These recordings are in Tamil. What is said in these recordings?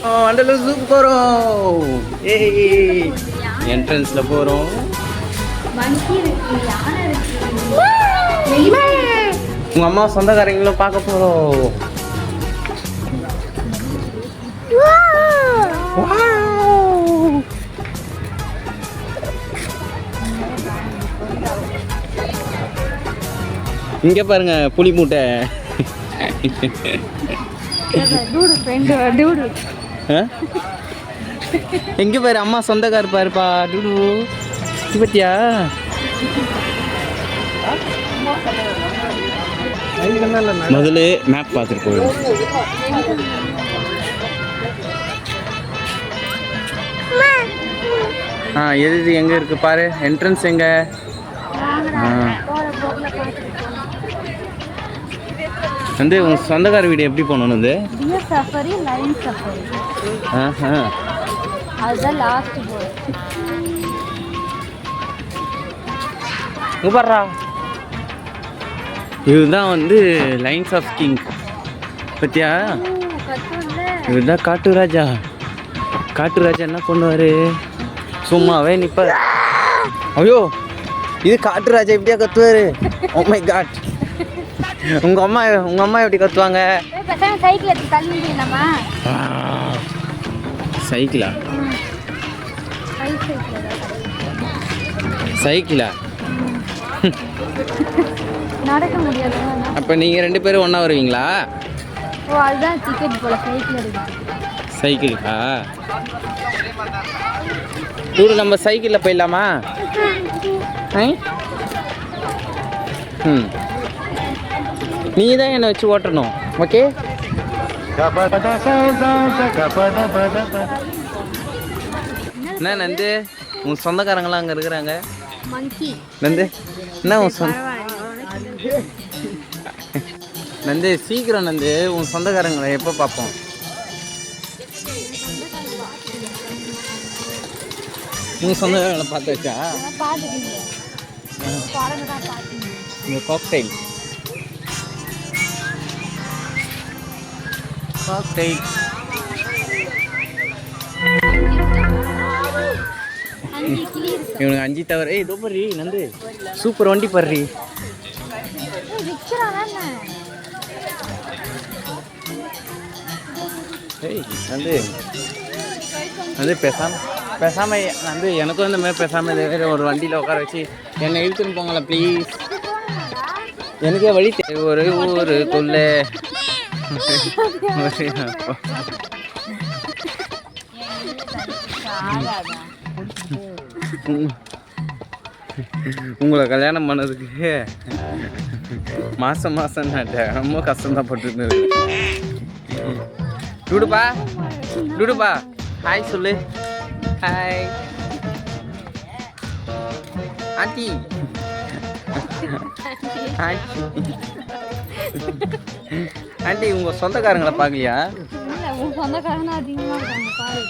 வண்டலூர் ஜூக்கு போகிறோம் ஏய் என்ட்ரன்ஸில் போகிறோம் உங்க உங்கள் அம்மா சொந்தக்காரங்களும் பார்க்க போகிறோம் இங்கே பாருங்க புளி மூட்டை எங்க பாரு அம்மா சொந்தக்கார் பாருப்பா. டுடு. பத்தியா? முதல்ல மேப் பார்த்துட்டு போயிடும் ஆ எது எங்க இருக்கு பாரு? என்ட்ரன்ஸ் எங்க? ஆ. வந்து உன் சொந்தக்கார வீடு எப்படி போகணும் வந்து? டியர் சஃபரி லைன் சஃபரி ஆஹா. அதுதான் லாஸ்ட் இங்க பாருடா. இதுதான் வந்து லைன்ஸ் ஆஃப் கிங் பத்தியா? இதுதான் காட்டு ராஜா. காட்டு ராஜா என்ன பண்ணுவாரு? சும்மாவே நிப்பாரு. ஐயோ இது காட்டு ராஜா எப்படியா கத்துவாரு? ஓ மை காட் உங்க அம்மா உங்க அம்மா எப்படி கத்துவாங்க? சைக்கிள் எடுத்து சைக்கிளா கை சைக்கிள்? சைக்கிளா? நடக்க முடியாது. அப்போ நீங்கள் ரெண்டு பேரும் ஒன்றா வருவீங்களா? ஓ அதுதான் டிக்கெட் போல சைக்கிள் சைக்கிளுக்கா? டூரு நம்ம சைக்கிளில் போயிடலாமா? ம். நீ தான் என்னை வச்சு ஓட்டணும். ஓகே என்ன நந்து? உன் சொந்தக்காரங்களாம் அங்கே இருக்கிறாங்க. மங்கி நந்து என்ன உன் சொந்த நந்து சீக்கிரம் நந்து உன் சொந்தக்காரங்களை எப்போ பார்ப்போம்? உன் சொந்தக்காரங்களை பார்த்து வச்சா? இந்த காக்டைல் காக்டைல் இவனுக்கு அஞ்சு தவிர ஏய் இதோ பர்றி நந்து. சூப்பர் வண்டி பர்றி ஏய் நந்து. வந்து பேசாம பேசாம வந்து எனக்கும் இந்த மாதிரி பேசாம ஒரு வண்டியில் உட்கார வச்சு என்னை இழுத்துன்னு போங்களேன் ப்ளீஸ் எனக்கே வழி தெ- ஒரு ஊருக்குள்ள. ஒரு உங்களை கல்யாணம் பண்ணதுக்கு மாசம் மாசம் நான் ரொம்ப கஷ்டம் பட்டுருந்தது டுடுப்பா டுடுப்பா. ஹாய் சொல்லு. ஹாய் ஆண்டி ஆண்டி ஆண்டி உங்க சொந்தக்காரங்களை பார்க்கலையா? உன் சொந்தக்காரங்க அதிகமாக இருக்காங்க பாரு.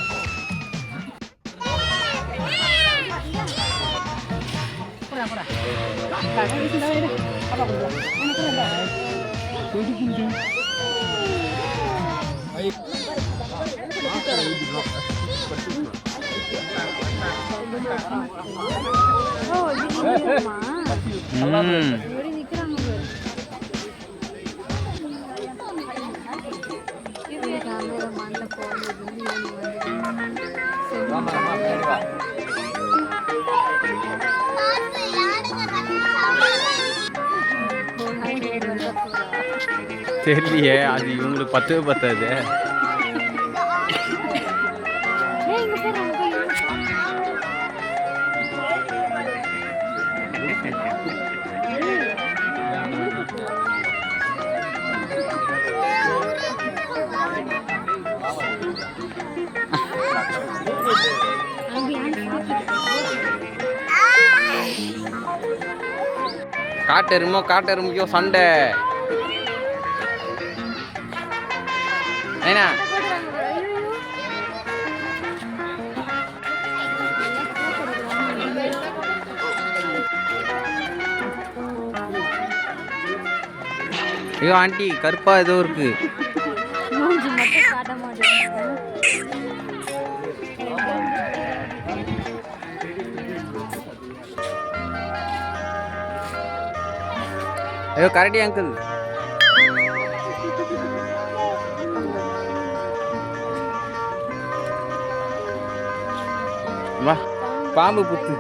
ஓ கேமராமேன் போகுது தெரியலையே அது இவங்களுக்கு பத்தவே பத்தாது. காட்டெருமோ காட்டெருமைக்கோ சண்டை. ஏன்னா ஐயோ ஆண்டி கருப்பா ஏதோ இருக்கு. மூஞ்சி மட்டும் காட்ட மாட்டேங்குது. ஐயோ கரடி அங்கிள் வா பாம்பு புத்து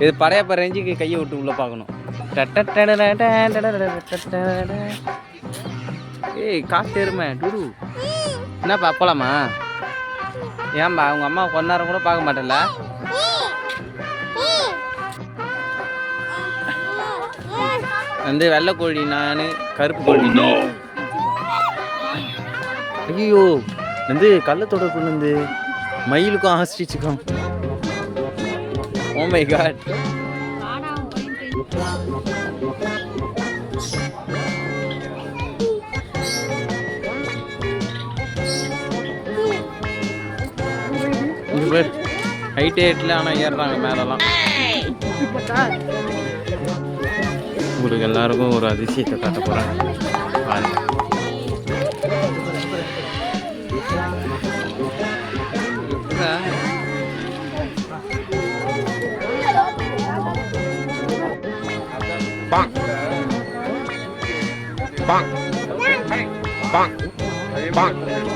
இது படையப்ப ரேஞ்சுக்கு கையை விட்டு உள்ள பார்க்கணும் ஏய் காசு எருமை டூடு என்னப்பா போலாமா ஏன்பா உங்கள் அம்மா கொஞ்ச நேரம் கூட பார்க்க மாட்டேல்ல வந்து வெள்ளை கோழி நான் கருப்பு கோழி. நீ ஐயோ வந்து கள்ளத்தொடர்புல இருந்து மயிலுக்கும் ஆஸ்ட்ரிச்சுக்கும் ஓ மை காட் இங்க பேர் ஹைட்டே எட்டில் ஆனால் ஏறுறாங்க மேலெல்லாம் உங்களுக்கு எல்லாருக்கும் ஒரு அதிசயத்தை காட்ட போகிறேன் பாருங்க Bonk. Bonk. Bonk.